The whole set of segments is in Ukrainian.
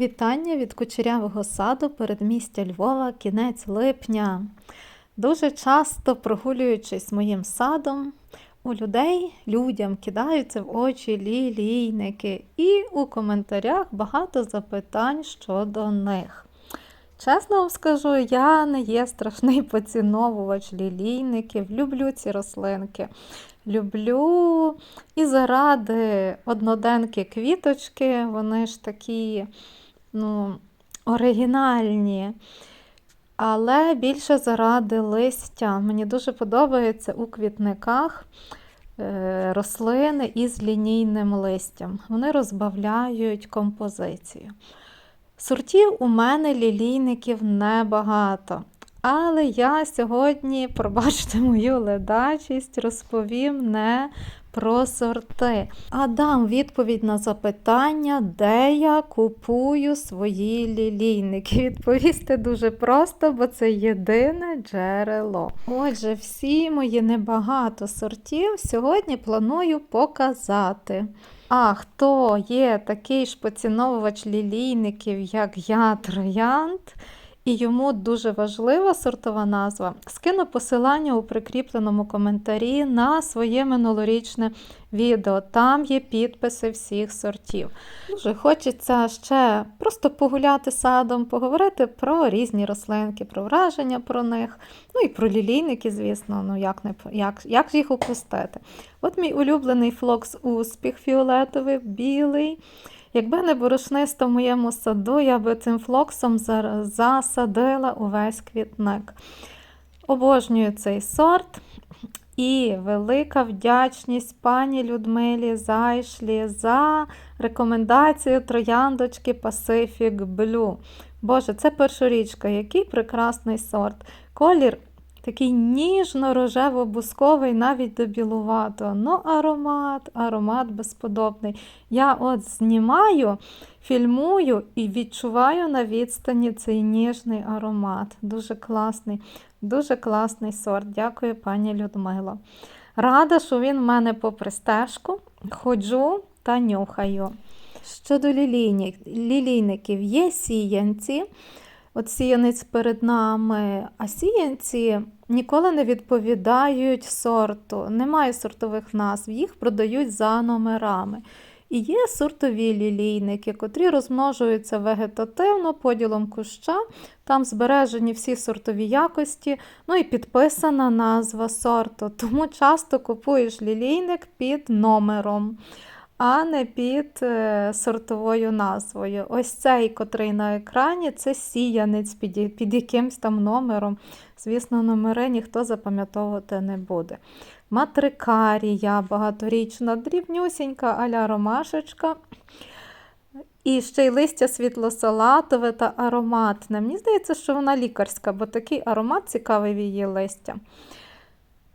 Вітання від кучерявого саду передмістя Львова, кінець липня. Дуже часто, прогулюючись моїм садом, у людей, людям кидаються в очі лілійники, і у коментарях багато запитань щодо них. Чесно вам скажу, я не є страшний поціновувач лілійників, люблю ці рослинки. Люблю і заради одноденки квіточки, вони ж такі ну, оригінальні. Але більше заради листя. Мені дуже подобається у квітниках е, рослини із лінійним листям. Вони розбавляють композицію. Сортів у мене лілійників небагато. Але я сьогодні, пробачте мою ледачість, розповім не про сорти, а дам відповідь на запитання, де я купую свої лілійники. Відповісти дуже просто, бо це єдине джерело. Отже, всі мої небагато сортів сьогодні планую показати. А хто є такий ж поціновувач лілійників, як я, троянд, і йому дуже важлива сортова назва, скину посилання у прикріпленому коментарі на своє минулорічне відео. Там є підписи всіх сортів. Дуже хочеться ще просто погуляти садом, поговорити про різні рослинки, про враження про них. Ну і про лілійники, звісно, ну як не як, як їх опустити. От мій улюблений флокс успіх фіолетовий, білий. Якби не борошниста в моєму саду, я би цим флоксом засадила увесь квітник. Обожнюю цей сорт. І велика вдячність пані Людмилі Зайшлі за рекомендацію трояндочки Pacific Blue. Боже, це першорічка, який прекрасний сорт. Колір Такий ніжно-рожево-бусковий, навіть до білуватого. Ну, аромат, аромат безподобний. Я от знімаю, фільмую і відчуваю на відстані цей ніжний аромат. Дуже класний, дуже класний сорт. Дякую, пані Людмила. Рада, що він в мене попри стежку. Ходжу та нюхаю. Щодо лілійників, є сіянці. От сіянець перед нами, а сіянці ніколи не відповідають сорту, немає сортових назв, їх продають за номерами. І є сортові лілійники, котрі розмножуються вегетативно поділом куща, там збережені всі сортові якості, ну і підписана назва сорту. Тому часто купуєш лілійник під номером а не під е, сортовою назвою. Ось цей, котрий на екрані, це сіянець під, під якимсь там номером. Звісно, номери ніхто запам'ятовувати не буде. Матрикарія багаторічна, дрібнюсінька аля ромашечка. І ще й листя світло-салатове та ароматне. Мені здається, що вона лікарська, бо такий аромат цікавий в її листя.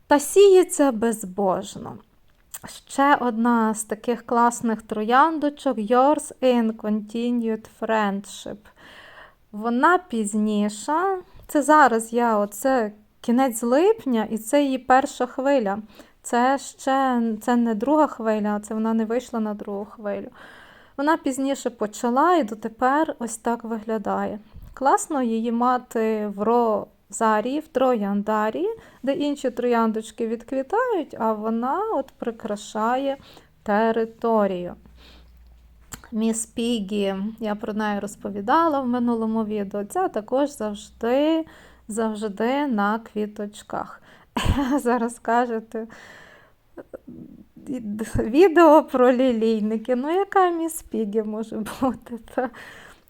Та сіється безбожно. Ще одна з таких класних трояндочок Yours in Continued Friendship. Вона пізніша. Це зараз я, оце кінець липня, і це її перша хвиля. Це ще це не друга хвиля, це вона не вийшла на другу хвилю. Вона пізніше почала і дотепер ось так виглядає. Класно її мати в ро зарії, в трояндарії, де інші трояндочки відквітають, а вона от прикрашає територію. Міс Пігі, я про неї розповідала в минулому відео. Ця також завжди завжди на квіточках. Зараз кажете відео про лілійники. Ну, яка міс Пігі може бути?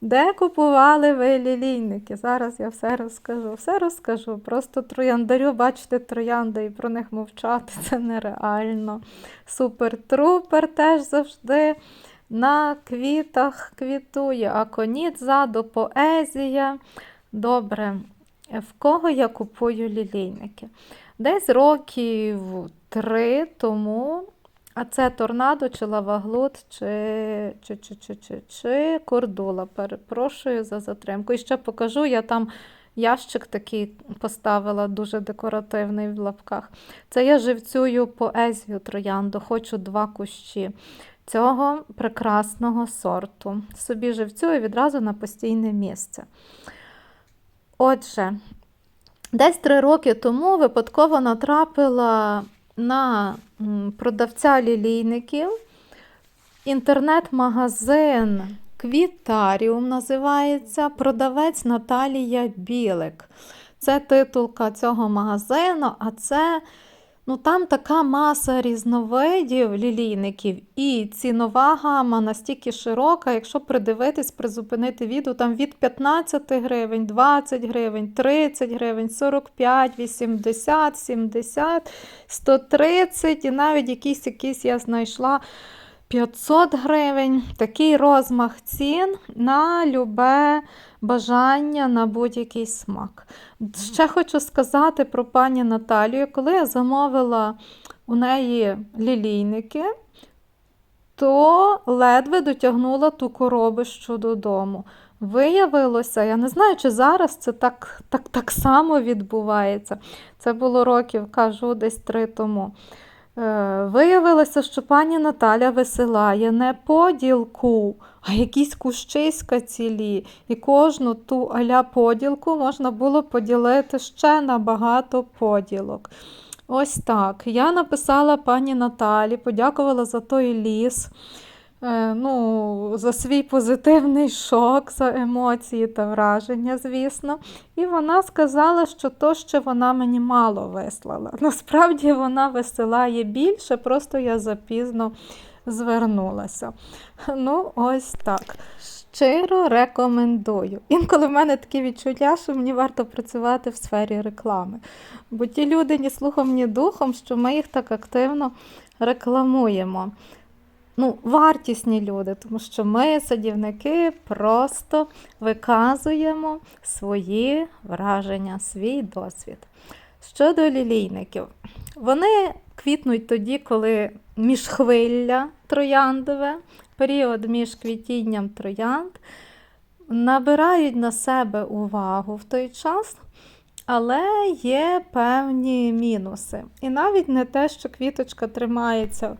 Де купували ви лілійники? Зараз я все розкажу. Все розкажу. Просто трояндарю, бачите, троянди і про них мовчати це нереально. Супер-трупер теж завжди на квітах квітує, а коніт ззаду поезія. Добре, в кого я купую лілійники? Десь років три тому а це торнадо, чи лаваглут, чи чи, чи, чи, чи, чи кордула. Перепрошую за затримку. І ще покажу, я там ящик такий поставила, дуже декоративний в лапках. Це я живцюю поезію троянду, хочу два кущі. цього прекрасного сорту. Собі живцю і відразу на постійне місце. Отже, десь три роки тому випадково натрапила на продавця лілійників. Інтернет-магазин Квітаріум називається продавець Наталія Білик. Це титулка цього магазину, а це ну, там така маса різновидів лілійників, і цінова гама настільки широка, якщо придивитись, призупинити відео, там від 15 гривень, 20 гривень, 30 гривень, 45, 80, 70, 130 і навіть якісь, якісь я знайшла 500 гривень. Такий розмах цін на любе бажання на будь-який смак. Ще хочу сказати про пані Наталію. Коли я замовила у неї лілійники, то ледве дотягнула ту коробищу додому. Виявилося, я не знаю, чи зараз це так, так, так само відбувається. Це було років, кажу, десь три тому. Е, Виявилося, що пані Наталя висилає не поділку, а якісь кущиська цілі. І кожну ту аля поділку можна було поділити ще на багато поділок. Ось так. Я написала пані Наталі, подякувала за той ліс, ну, за свій позитивний шок, за емоції та враження, звісно. І вона сказала, що то ще вона мені мало вислала. Насправді вона висилає більше, просто я запізно звернулася. Ну, ось так. Щиро рекомендую. Інколи в мене такі відчуття, що мені варто працювати в сфері реклами. Бо ті люди ні слухом, ні духом, що ми їх так активно рекламуємо. Ну, вартісні люди, тому що ми, садівники, просто виказуємо свої враження, свій досвід. Щодо лілійників, вони квітнуть тоді, коли міжхвилля трояндове, період між квітінням троянд, набирають на себе увагу в той час, але є певні мінуси. І навіть не те, що квіточка тримається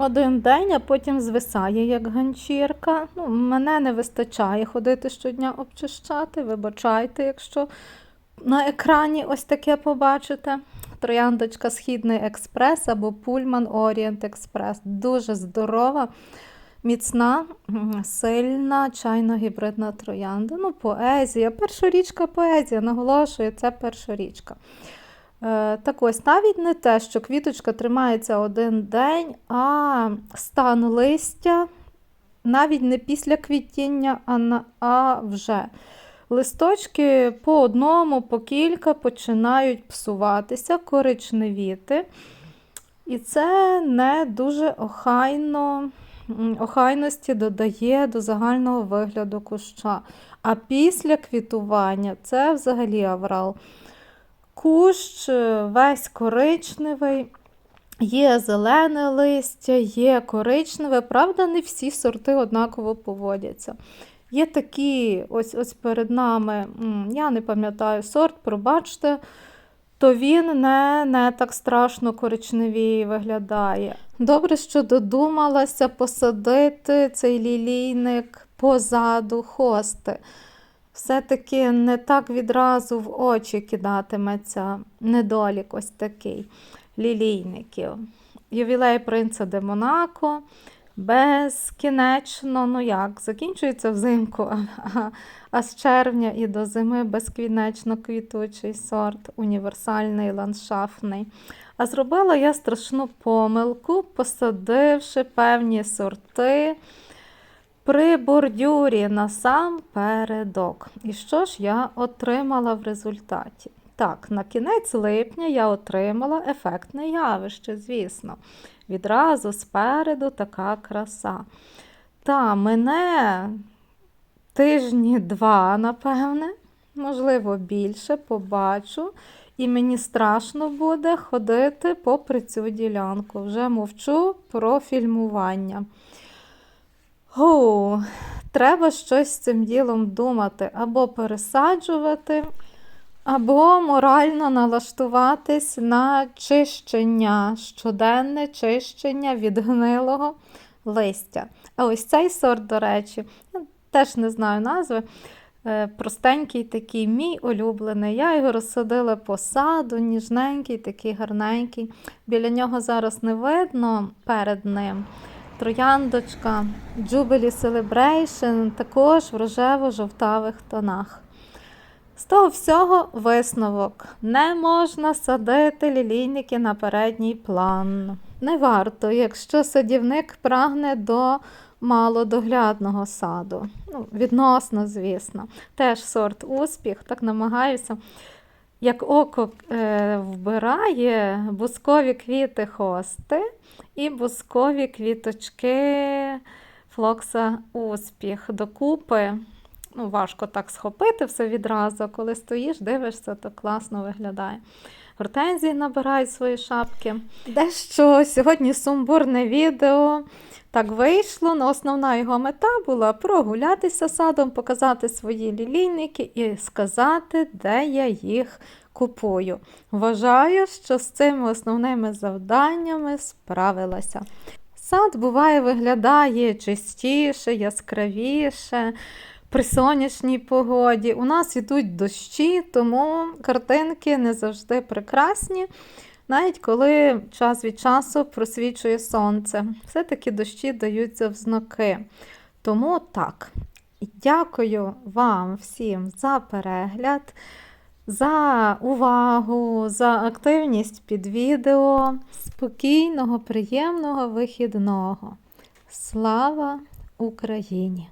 один день, а потім звисає, як ганчірка. Ну, мене не вистачає ходити щодня обчищати. Вибачайте, якщо на екрані ось таке побачите. Трояндочка Східний експрес або Пульман Орієнт Експрес. Дуже здорова, міцна, сильна чайно гібридна троянда. Ну, поезія. Першорічка поезія, наголошую, це першорічка. Е, Так ось, навіть не те, що квіточка тримається один день, а стан листя навіть не після квітіння, а, на, а вже. Листочки по одному, по кілька починають псуватися, коричневіти. І це не дуже охайно, охайності додає до загального вигляду куща. А після квітування це взагалі аврал. Кущ е, весь коричневий, є зелене листя, є коричневе. Правда, не всі сорти однаково поводяться. Є такі, ось ось перед нами, я не пам'ятаю сорт, пробачте, то він не, не так страшно коричневій виглядає. Добре, що додумалася посадити цей лілійник позаду хости. Все-таки не так відразу в очі кидатиметься недолік ось такий лілійників. Ювілей принца де Монако безкінечно, ну як, закінчується взимку, а, а, з червня і до зими безкінечно квітучий сорт, універсальний, ландшафтний. А зробила я страшну помилку, посадивши певні сорти при бордюрі насампередок. І що ж я отримала в результаті? Так, на кінець липня я отримала ефектне явище, звісно. Відразу спереду така краса. Та мене тижні два, напевне, можливо, більше побачу, і мені страшно буде ходити попри цю ділянку. Вже мовчу про фільмування. Гу, треба щось з цим ділом думати, або пересаджувати, або морально налаштуватись на чищення, щоденне чищення від гнилого листя. А ось цей сорт, до речі, я теж не знаю назви. е, Простенький такий, мій улюблений. Я його розсадила по саду, ніжненький, такий гарненький. Біля нього зараз не видно перед ним. Трояндочка Jubilee Celebration також в рожево-жовтавих тонах. З того всього висновок. Не можна садити лілійники на передній план. Не варто, якщо садівник прагне до малодоглядного саду. Ну, відносно, звісно. Теж сорт успіх, так намагаюся. Як око е, вбирає бускові квіти хости і бускові квіточки флокса успіх докупи. Ну, важко так схопити все відразу. Коли стоїш, дивишся, то класно виглядає. Гортензії набирають свої шапки. Дещо сьогодні сумбурне відео. Так вийшло. Ну, основна його мета була прогулятися садом, показати свої лілійники і сказати, де я їх купую. Вважаю, що з цими основними завданнями справилася. Сад буває виглядає чистіше, яскравіше. При сонячній погоді у нас йдуть дощі, тому картинки не завжди прекрасні, навіть коли час від часу просвічує сонце. Все-таки дощі даються в знаки. Тому так, дякую вам всім за перегляд, за увагу, за активність під відео. Спокійного, приємного вихідного. Слава Україні!